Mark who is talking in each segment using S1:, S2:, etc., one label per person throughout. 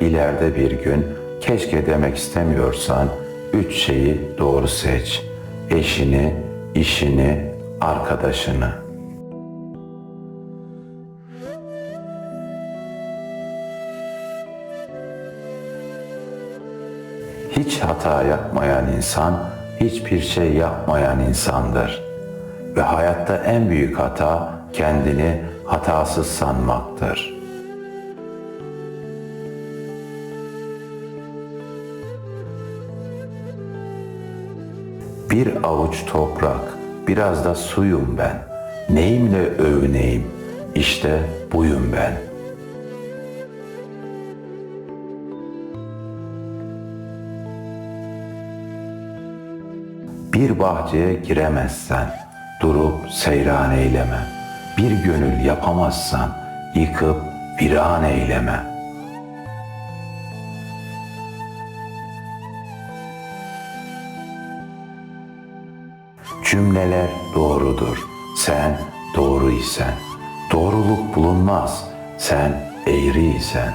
S1: İleride bir gün keşke demek istemiyorsan üç şeyi doğru seç. Eşini, işini, arkadaşını. Hiç hata yapmayan insan hiçbir şey yapmayan insandır. Ve hayatta en büyük hata kendini hatasız sanmaktır. Bir avuç toprak, biraz da suyum ben. Neyimle övüneyim? İşte buyum ben. Bir bahçeye giremezsen durup seyran eyleme. Bir gönül yapamazsan yıkıp viran eyleme. Cümleler doğrudur. Sen doğru isen. Doğruluk bulunmaz. Sen eğri isen.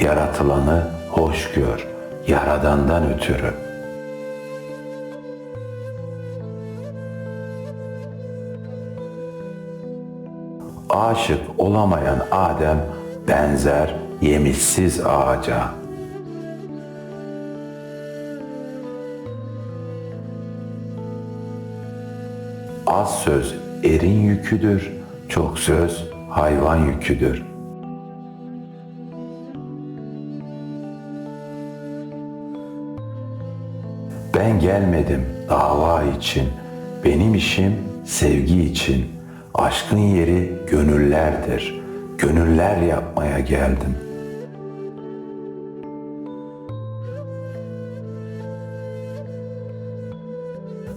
S1: Yaratılanı hoş gör, yaradandan ötürü. Aşık olamayan Adem benzer yemişsiz ağaca. Az söz erin yüküdür, çok söz hayvan yüküdür.'' Ben gelmedim dava için, benim işim sevgi için. Aşkın yeri gönüllerdir. Gönüller yapmaya geldim.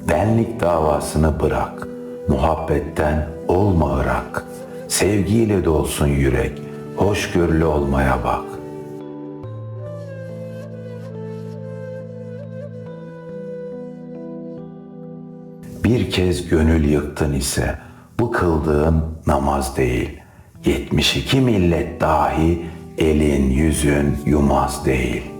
S1: Benlik davasını bırak. Muhabbetten olma ırak. Sevgiyle dolsun yürek. Hoşgörülü olmaya bak. Bir kez gönül yıktın ise bu kıldığın namaz değil. 72 millet dahi elin yüzün yumaz değil.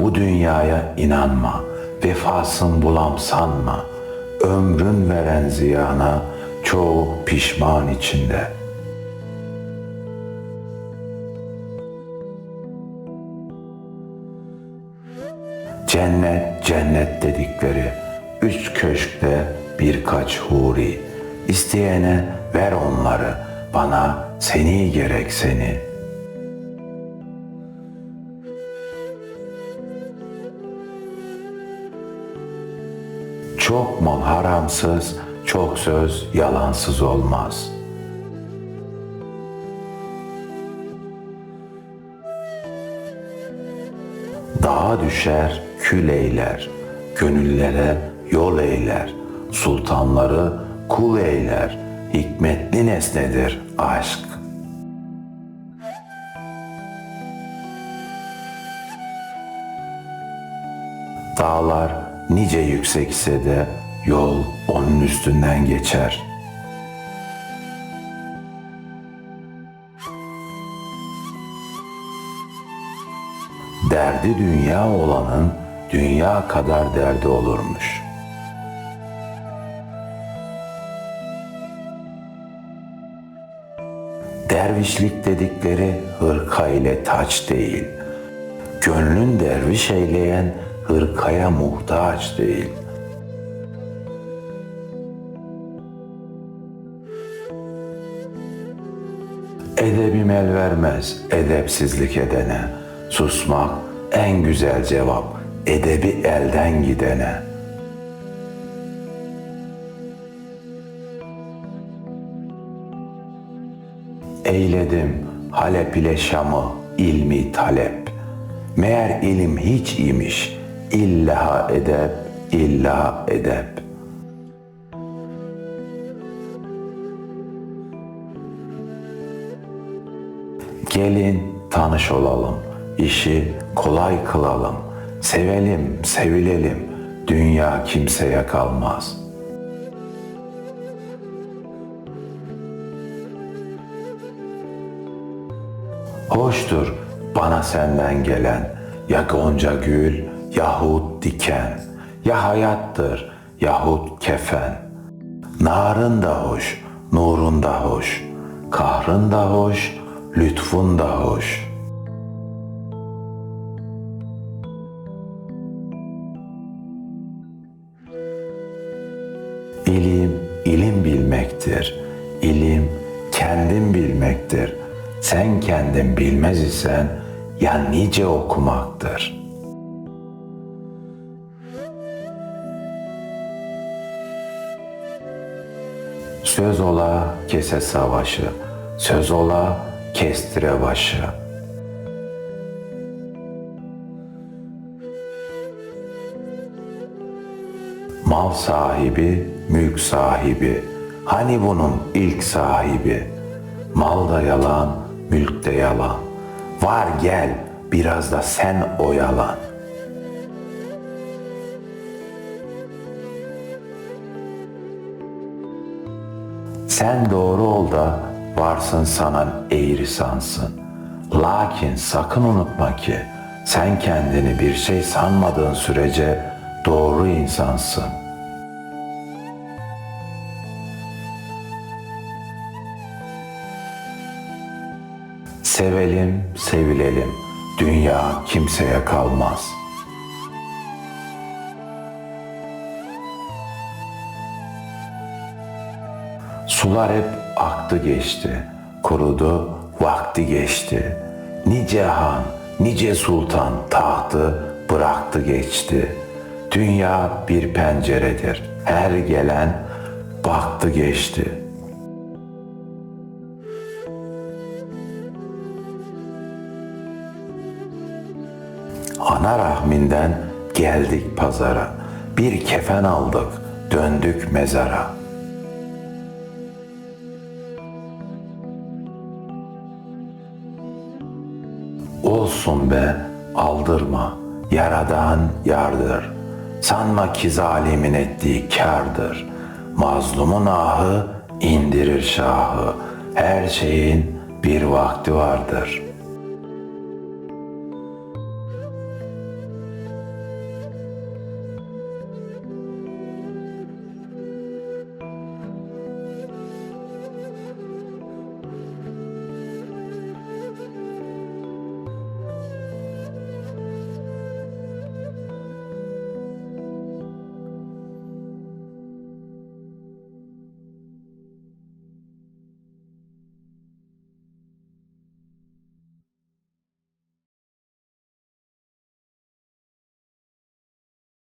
S1: Bu dünyaya inanma, vefasın bulam sanma. Ömrün veren ziyana çoğu pişman içinde.'' Cennet cennet dedikleri üç köşkte birkaç huri. İsteyene ver onları, bana seni gerek seni. Çok mal haramsız, çok söz yalansız olmaz.'' Dağa düşer kül eyler, gönüllere yol eyler, sultanları kul eyler, hikmetli nesnedir aşk. Dağlar nice yüksekse de yol onun üstünden geçer.'' derdi dünya olanın dünya kadar derdi olurmuş. Dervişlik dedikleri hırka ile taç değil. Gönlün derviş eyleyen hırkaya muhtaç değil. Edebim el vermez edepsizlik edene.'' Susmak en güzel cevap edebi elden gidene. Eyledim Halep ile Şam'ı ilmi talep. Meğer ilim hiç imiş, illa edep, illa edep. Gelin tanış olalım işi kolay kılalım. Sevelim, sevilelim. Dünya kimseye kalmaz. Hoştur bana senden gelen ya gonca gül yahut diken ya hayattır yahut kefen. Narın da hoş, nurun da hoş, kahrın da hoş, lütfun da hoş. İlim, ilim bilmektir. İlim, kendin bilmektir. Sen kendin bilmez isen ya nice okumaktır. Söz ola kese savaşı, söz ola kestire başı. Mal sahibi, mülk sahibi. Hani bunun ilk sahibi? Mal da yalan, mülk de yalan. Var gel, biraz da sen oyalan. Sen doğru ol da varsın sana eğri sansın. Lakin sakın unutma ki sen kendini bir şey sanmadığın sürece doğru insansın. Sevelim, sevilelim. Dünya kimseye kalmaz. Sular hep aktı geçti, kurudu, vakti geçti. Nice han, nice sultan tahtı bıraktı geçti. Dünya bir penceredir, her gelen baktı geçti. Ana rahminden geldik pazara, bir kefen aldık, döndük mezara.'' Olsun be, aldırma, yaradan yardır. Sanma ki zalimin ettiği kârdır. Mazlumun ahı indirir şahı. Her şeyin bir vakti vardır.''